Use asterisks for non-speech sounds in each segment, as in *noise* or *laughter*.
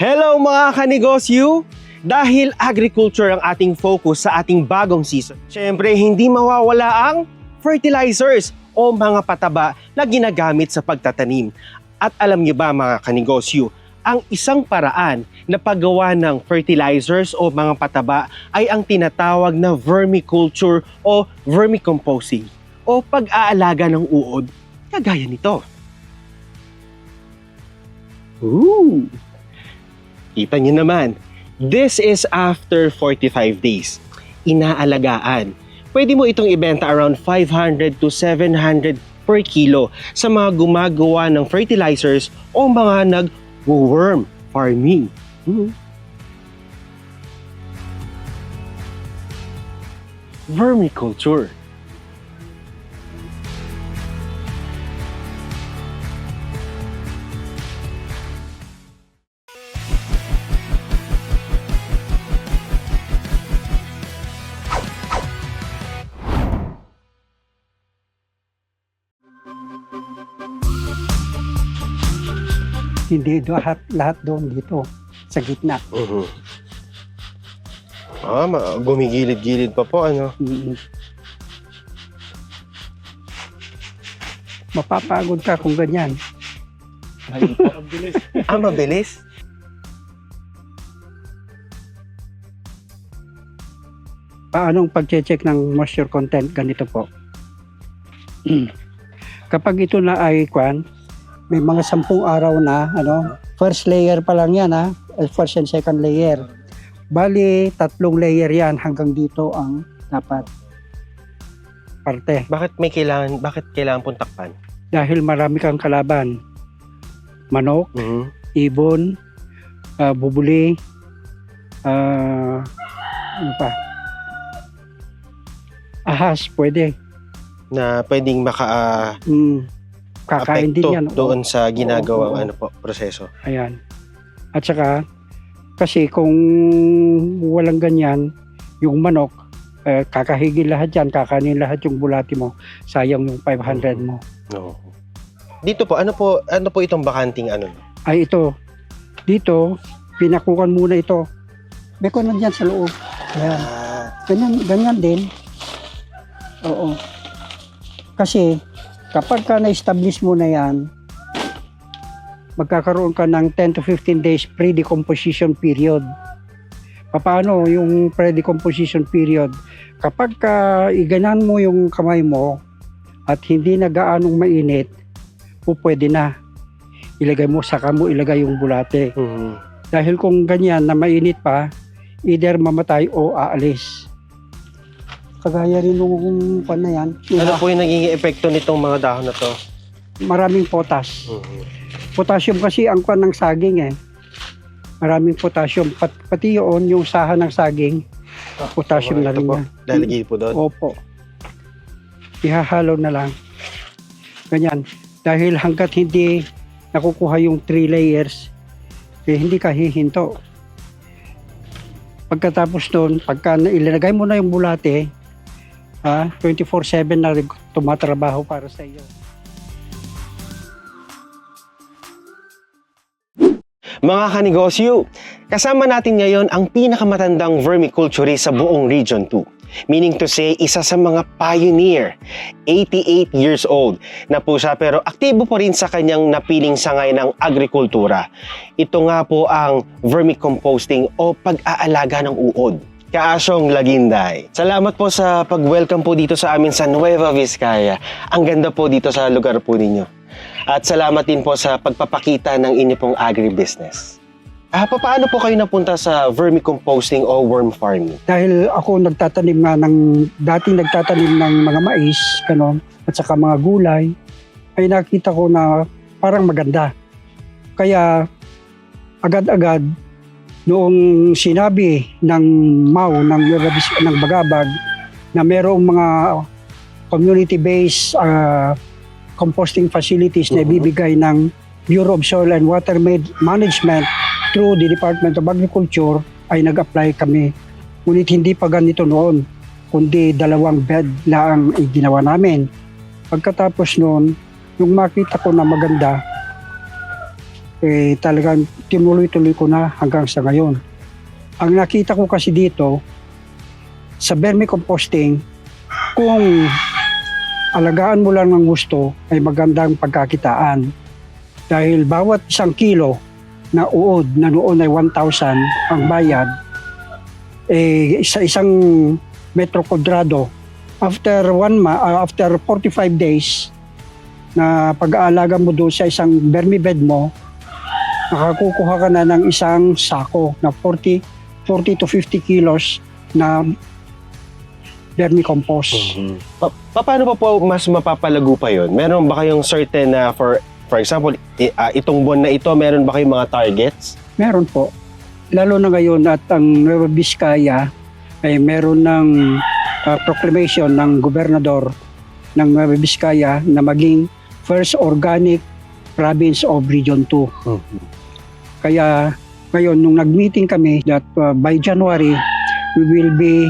Hello mga kanegosyo! Dahil agriculture ang ating focus sa ating bagong season, syempre hindi mawawala ang fertilizers o mga pataba na ginagamit sa pagtatanim. At alam niyo ba mga kanegosyo, ang isang paraan na paggawa ng fertilizers o mga pataba ay ang tinatawag na vermiculture o vermicomposting o pag-aalaga ng uod kagaya nito. Ooh! Kita niyo naman, this is after 45 days. Inaalagaan. Pwede mo itong ibenta around 500 to 700 per kilo sa mga gumagawa ng fertilizers o mga nag-worm farming. Mhm. Vermiculture. Hindi lahat, lahat doon dito sa gitna. Mhm. Ah, ma- gumigilid-gilid pa po, ano? Mm. Mapapagod ka kung ganyan. *laughs* Ah, mabilis? Paanong pag-check ng moisture content? Ganito po. *clears throat* Kapag ito na ay kwan, may mga sampung araw na, ano, first layer pa lang yan, ha? First and second layer. Bali, tatlong layer yan hanggang dito ang dapat parte. Bakit may kailangan, bakit kailangan pong takpan? Dahil marami kang kalaban. Manok, Mhm. ibon, ah, bubuli, ah, ano pa? Ahas, pwede. Na pwedeng maka ah, Mm, kakain din yan. doon sa ginagawang ano po, proseso. Ayan. At saka, kasi kung walang ganyan, yung manok, eh, kakahigil lahat yan, kakanin lahat yung bulati mo, sayang yung 500 mo. No. Dito po, ano po, ano po itong bakanting ano? Ay ito, dito, pinakukan muna ito. Beko na dyan sa loob. Ayan. Ah, Ganyan, ganyan din. Oo. Kasi, kapag ka na-establish mo na yan, magkakaroon ka ng 10 to 15 days pre-decomposition period. Paano yung pre-decomposition period? Kapag ka iganan mo yung kamay mo at hindi na gaanong mainit, po pwede na. Ilagay mo, saka mo ilagay yung bulate. mhm. Dahil kung ganyan na mainit pa, either mamatay o aalis. Kagaya rin nung pan na yan, Ano po yung naging epekto nitong mga dahon na to? maraming potas. Mhm. Potassium kasi ang pan ng saging eh. Maraming potassium. Pat, pati yun, yung saha ng saging, potassium na rin po, yan. lalagay po doon. Opo. Ihahalo na lang. Ganyan. Dahil hanggat hindi nakukuha yung three layers, eh, hindi ka hihinto. Pagkatapos doon, pagka na- ilalagay mo na yung bulate, ah, 24-7 na tumatrabaho para sa iyo. Mga kanegosyo, kasama natin ngayon ang pinakamatandang vermiculturist sa buong Region 2. Meaning to say, isa sa mga pioneer, 88 years old na po siya pero aktibo pa rin sa kanyang napiling sangay ng agrikultura. Ito nga po ang vermicomposting o pag-aalaga ng uod. Kaasyong Laginday. Salamat po sa pag-welcome po dito sa amin sa Nueva Vizcaya. Ang ganda po dito sa lugar po ninyo. At salamat din po sa pagpapakita ng inyo pong agribusiness. Ah, paano po kayo napunta sa vermicomposting o worm farming? Dahil ako nagtatanim nga ng, dating nagtatanim ng mga mais, ganon, at saka mga gulay, ay nakita ko na parang maganda. Kaya agad-agad noong sinabi ng MAU ng, ng Bagabag na merong mga community-based ah, composting facilities na Mhm. ibibigay ng Bureau of Soil and Water Management through the Department of Agriculture ay nag-apply kami. Ngunit hindi pa ganito noon, kundi dalawang bed na ang ginawa namin. Pagkatapos noon, yung makita ko na maganda, eh talagang tinuloy-tuloy ko na hanggang sa ngayon. Ang nakita ko kasi dito, sa vermicomposting, kung alagaan mo lang ng gusto, ay magandang pagkakitaan. Dahil bawat isang kilo na uod na noon ay 1,000 ang bayad, eh, sa isang metro kwadrado, after one ma- ah, after 45 days na pag-aalaga mo doon sa isang vermibed mo, nakakukuha ka na ng isang sako na 40, 40 to 50 kilos na vermicompost. Pa- pa- paano pa po mas mapapalago pa yon? Meron ba kayong certain na for for example, i- ah, itong buwan na ito, meron ba kayong mga targets? Meron po. Lalo na ngayon at ang Nueva Vizcaya ay meron ng ah, proclamation ng gobernador ng Nueva Vizcaya na maging first organic province of Region 2. Kaya ngayon, nung nag-meeting kami that uh, by January, we will be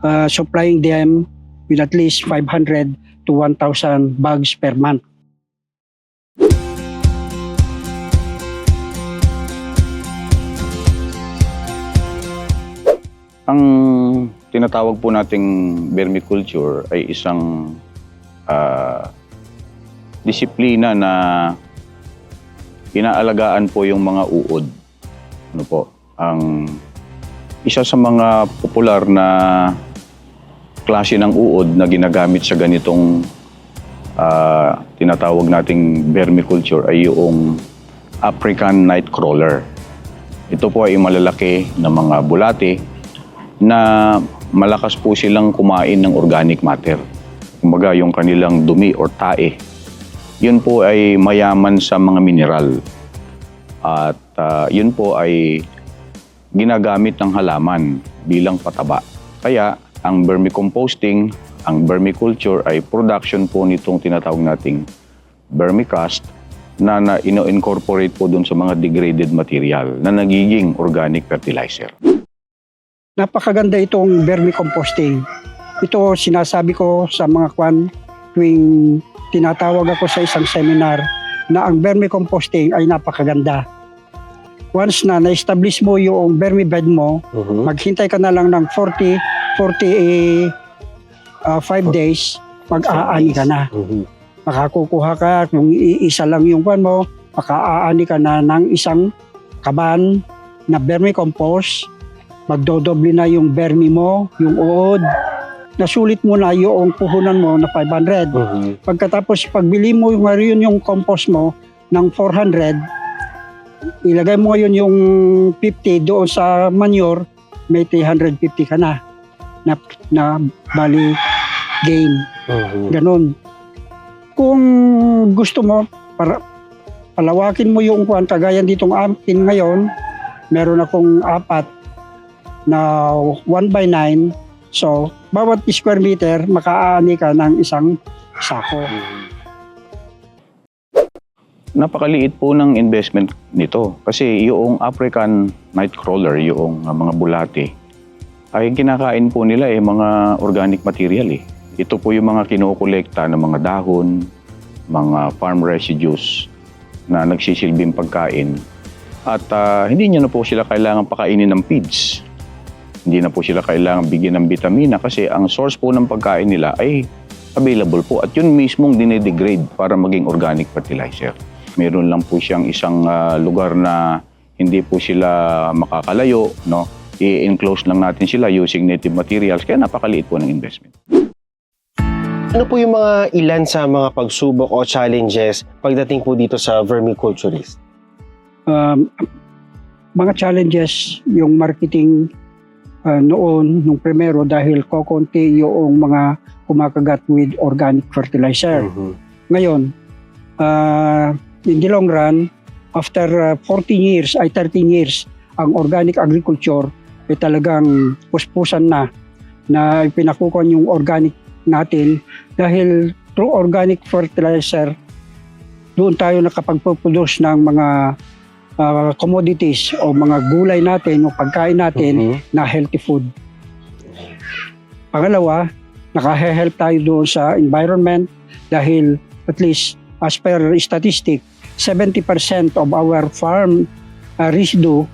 uh, supplying them with at least 500 to 1,000 bags per month. Ang tinatawag po nating vermiculture ay isang ah, disiplina na inaalagaan po yung mga uod. Ano po? Ang isa sa mga popular na klase ng uod na ginagamit sa ganitong ah, tinatawag nating vermiculture ay yung African nightcrawler. Ito po ay malalaki na mga bulate na malakas po silang kumain ng organic matter. Kumbaga, yung kanilang dumi or tae, yun po ay mayaman sa mga mineral. At ah, yun po ay ginagamit ng halaman bilang pataba. Kaya, ang vermicomposting, ang vermiculture ay production po nitong tinatawag nating vermicast na, na ino-incorporate po dun sa mga degraded material na nagiging organic fertilizer. napakaganda itong vermicomposting. Ito sinasabi ko sa mga kwan tuwing tinatawag ako sa isang seminar na ang vermicomposting ay napakaganda. Once na na-establish mo yung vermibed mo, maghintay ka na lang ng 40, 40, 5 days, mag-aani ka na. Makakukuha ka, kung iisa lang yung kwan mo, maka-aani ka na ng isang kaban na vermicompost magdodoble na yung vermi mo, yung uod. Nasulit mo na yung puhunan mo na 500. Pagkatapos pagbili mo yung ngayon yung compost mo ng 400, ilagay mo ngayon yung 50 doon sa manure, may 350 ka na na, na bali gain. Ganon. Kung gusto mo, para palawakin mo yung kwan, kagaya ditong akin ngayon, meron akong apat na 1 by 9. So, bawat square meter, makaani ka ng isang sako. napakaliit po ng investment nito. Kasi yung African nightcrawler, yung uh, mga bulate, ay kinakain po nila eh mga organic material eh. Ito po yung mga kinukolekta ng mga dahon, mga farm residues na nagsisilbing pagkain. At ah, hindi niya na po sila kailangan pakainin ng feeds. Hindi na po sila kailangan bigyan ng vitamina kasi ang source po ng pagkain nila ay available po at yun mismong dinedegrade para maging organic fertilizer. Meron lang po siyang isang ah, lugar na hindi po sila makakalayo, no? I-enclose lang natin sila using native materials kaya napakaliit po ng investment. Ano po yung mga ilan sa mga pagsubok o challenges pagdating po dito sa vermiculturist? Um, mga challenges, yung marketing uh, noon, nung primero, dahil kokonti yung mga kumakagat with organic fertilizer. Ngayon, uh, in the long run, after uh, 14 years, ay 13 years, ang organic agriculture ay talagang puspusan na na pinakukuha yung organic natin dahil through organic fertilizer, doon tayo nakapagpuproduce ng mga uh, commodities o mga gulay natin o pagkain natin na healthy food. Pangalawa, nakahe-help tayo doon sa environment dahil at least as per statistic, 70% of our farm uh, residue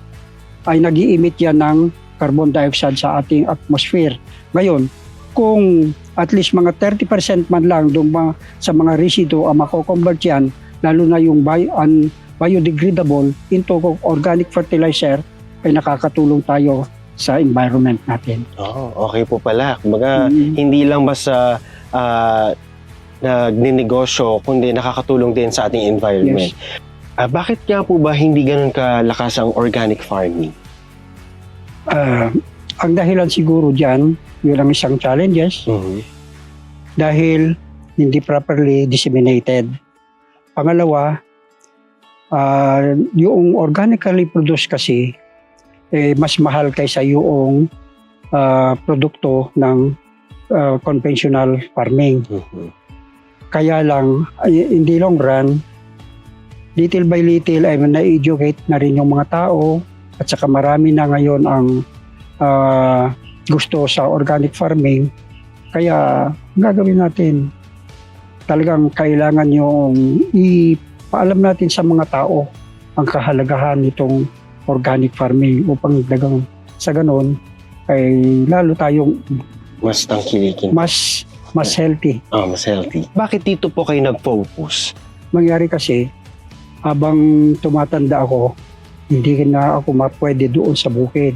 ay nag emit yan ng carbon dioxide sa ating atmosphere. Ngayon, kung at least mga 30% man lang doon sa mga residue ang mako-convert yan, lalo na yung bio, un- biodegradable into organic fertilizer, ay nakakatulong tayo sa environment natin. Oh, okay po pala. Kumbaga, Mm. hindi lang basta uh, nagninegosyo, kundi nakakatulong din sa ating environment. Ah, bakit nga po ba hindi ganun kalakas ang organic farming? Ah, ang dahilan siguro dyan, yun ang isang challenges, Mhm. dahil hindi properly disseminated. Pangalawa, ah, yung organically produced kasi, eh, mas mahal kaysa yung ah, produkto ng ah, conventional farming. Mhm. Kaya lang, in the long run, little by little ay na-educate na rin yung mga tao at saka marami na ngayon ang ah, gusto sa organic farming. Kaya ang gagawin natin, talagang kailangan yung ipaalam natin sa mga tao ang kahalagahan nitong organic farming upang dagang sa ganon ay lalo tayong Mas tangkilikin. mas mas healthy. Oh, mas healthy. Bakit dito po kayo nag-focus? mangyari kasi, habang tumatanda ako, hindi na ako mapwede doon sa bukid.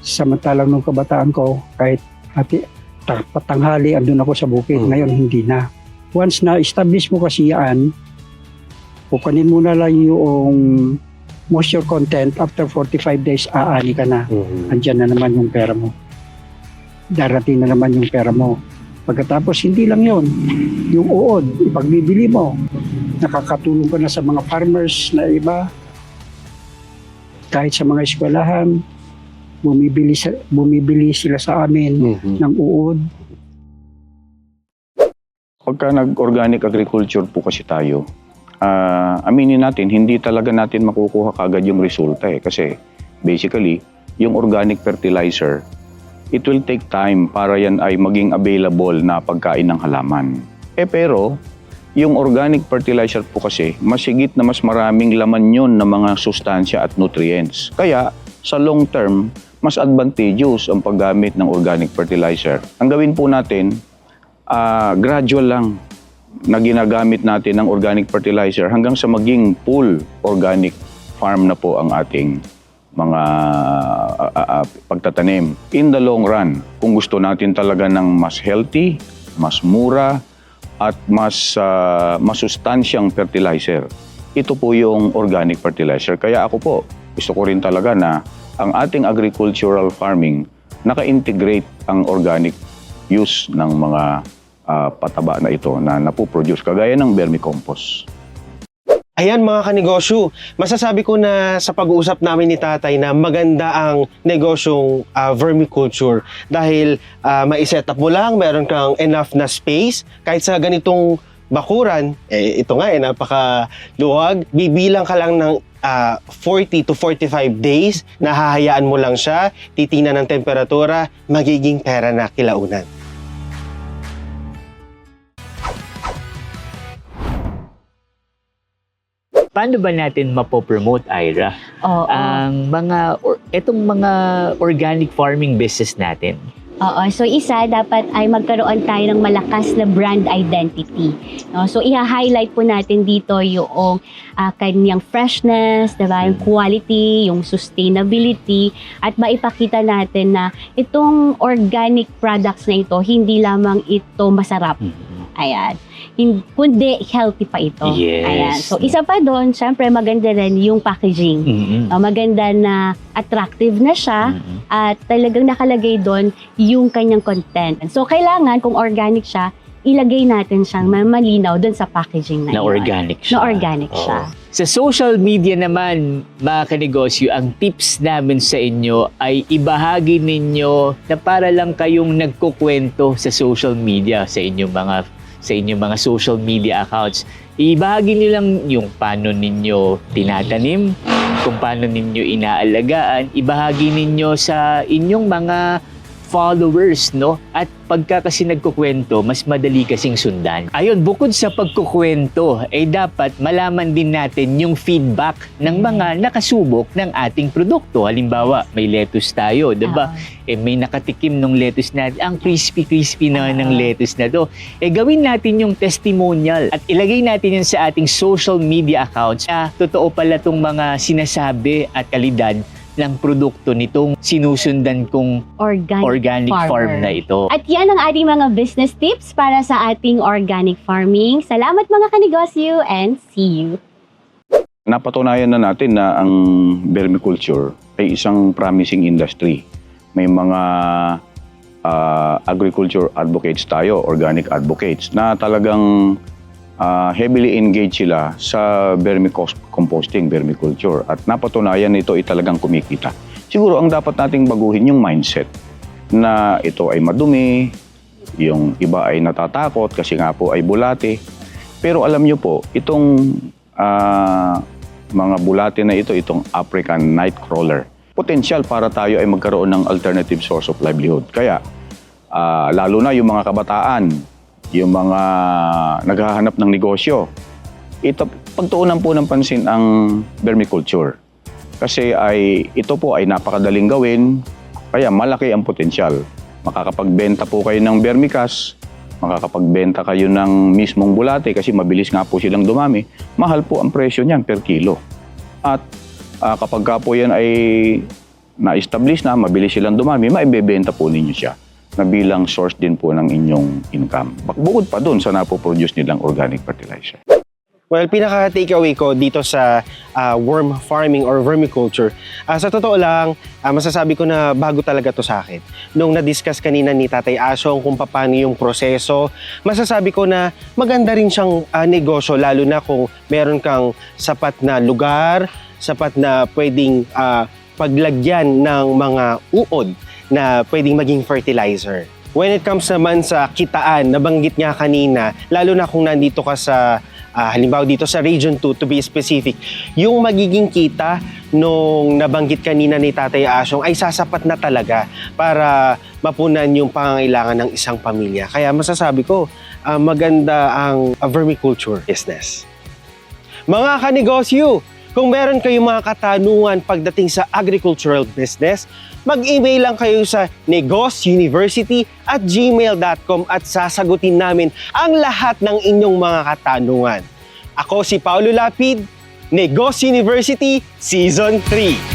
Samantalang nung kabataan ko, kahit hati, ta- patanghali, andun ako sa bukid. Mm. Ngayon, hindi na. Once na establish mo kasi yan, kukunin mo na lang yung moisture content, after 45 days, aani ka na. Mhm. Andyan na naman yung pera mo. Darating na naman yung pera mo. Pagkatapos, hindi lang yon Yung uod, ipagbibili mo. Nakakatulong ka na sa mga farmers na iba. Kahit sa mga eskwelahan, bumibili, sa, bumibili sila sa amin Mhm. ng uod. Pagka nag-organic agriculture po kasi tayo, ah, aminin natin, hindi talaga natin makukuha kagad yung resulta eh. Kasi basically, yung organic fertilizer, it will take time para yan ay maging available na pagkain ng halaman. Eh pero, yung organic fertilizer po kasi, masigit na mas maraming laman yun ng mga sustansya at nutrients. Kaya, sa long term, mas advantageous ang paggamit ng organic fertilizer. Ang gawin po natin, ah, gradual lang na ginagamit natin ng organic fertilizer hanggang sa maging full organic farm na po ang ating mga ah, ah, ah, pagtatanim. In the long run, kung gusto natin talaga ng mas healthy, mas mura, at mas ah, masustansyang fertilizer, ito po yung organic fertilizer. Kaya ako po, gusto ko rin talaga na ang ating agricultural farming naka-integrate ang organic use ng mga ah, pataba na ito na napoproduce kagaya ng vermicompost. Ayan mga kanegosyo, masasabi ko na sa pag-uusap namin ni tatay na maganda ang negosyong ah, vermiculture dahil uh, maiset up mo lang, meron kang enough na space kahit sa ganitong bakuran, eh, ito nga eh, napaka luwag, bibilang ka lang ng ah, 40 to 45 days, nahahayaan mo lang siya, titingnan ng temperatura, magiging pera na kilaunan. Paano ba natin mapopromote, Ira, Oo. ang mga, or, etong mga organic farming business natin? Oo. So isa, dapat ay magkaroon tayo ng malakas na brand identity. No? So i-highlight po natin dito yung ah, kanyang freshness, diba? yung quality, yung sustainability, at maipakita natin na itong organic products na ito, hindi lamang ito masarap. Ayan. Kundi healthy pa ito. Yes. Ayan. So isa pa doon, syempre maganda rin yung packaging. Mm-mm. Uh, maganda na attractive na siya Mm-mm. at talagang nakalagay doon yung kanyang content. So, kailangan, kung organic siya, ilagay natin siyang ma- malinaw doon sa packaging na, Na yun. organic siya. Na organic Oo. siya. Sa social media naman, mga kanegosyo, ang tips namin sa inyo ay ibahagi ninyo na para lang kayong nagkukwento sa social media, sa inyong mga sa inyong mga social media accounts. Ibahagi niyo lang yung paano ninyo tinatanim, kung paano ninyo inaalagaan, ibahagi ninyo sa inyong mga followers, no? At pagka kasi nagkukwento, mas madali kasing sundan. Ayun, bukod sa pagkukwento, eh dapat malaman din natin yung feedback ng mga nakasubok ng ating produkto. Halimbawa, may lettuce tayo, 'di ba? Eh may nakatikim ng lettuce na ang crispy-crispy na ng Ah. lettuce na to. Eh gawin natin yung testimonial at ilagay natin yun sa ating social media accounts na totoo pala tong mga sinasabi at kalidad ng produkto nitong sinusundan kong Organic, organic farmer. farm na ito. At yan ang ating mga business tips para sa ating organic farming. Salamat mga kanegosyo and see you. Napatunayan na natin na ang vermiculture ay isang promising industry. May mga ah, agriculture advocates tayo, organic advocates, na talagang ah, heavily engaged sila sa vermicomposting, vermiculture. At napatunayan nito ay talagang kumikita. Siguro ang dapat nating baguhin yung mindset na ito ay madumi, yung iba ay natatakot kasi nga po ay bulate. Pero alam nyo po, itong ah, mga bulate na ito, itong African nightcrawler, potensyal para tayo ay magkaroon ng alternative source of livelihood. Kaya, ah, lalo na yung mga kabataan, yung mga naghahanap ng negosyo, ito, pagtuunan po ng pansin ang vermiculture. Kasi ay, ito po ay napakadaling gawin, kaya malaki ang potensyal. Makakapagbenta po kayo ng vermicast, makakapagbenta kayo ng mismong bulate kasi mabilis nga po silang dumami. Mahal po ang presyo niyan per kilo. At ah, kapag ka po yan ay na-establish na, mabilis silang dumami, maibebenta po ninyo siya na bilang source din po ng inyong income. Bukod pa doon sa napoproduce nilang organic fertilizer. Well, pinaka-takeaway ko dito sa ah, worm farming or vermiculture, ah, sa totoo lang, ah, masasabi ko na bago talaga to sa akin. Nung na-discuss kanina ni Tatay Asong kung paano yung proseso, masasabi ko na maganda rin siyang ah, negosyo, lalo na kung meron kang sapat na lugar, sapat na pwedeng ah, paglagyan ng mga uod na pwedeng maging fertilizer. When it comes naman sa kitaan, nabanggit niya kanina, lalo na kung nandito ka sa, ah, halimbawa dito sa Region 2 to be specific, yung magiging kita nung nabanggit kanina ni Tatay Asyong ay sasapat na talaga para mapunan yung pangangailangan ng isang pamilya. Kaya masasabi ko, ah, maganda ang ah, vermiculture business. Mga kanegosyo, kung meron kayong mga katanungan pagdating sa agricultural business, mag-email lang kayo sa negosuniversity at gmail.com at sasagutin namin ang lahat ng inyong mga katanungan. Ako si Paulo Lapid, Negos University Season 3.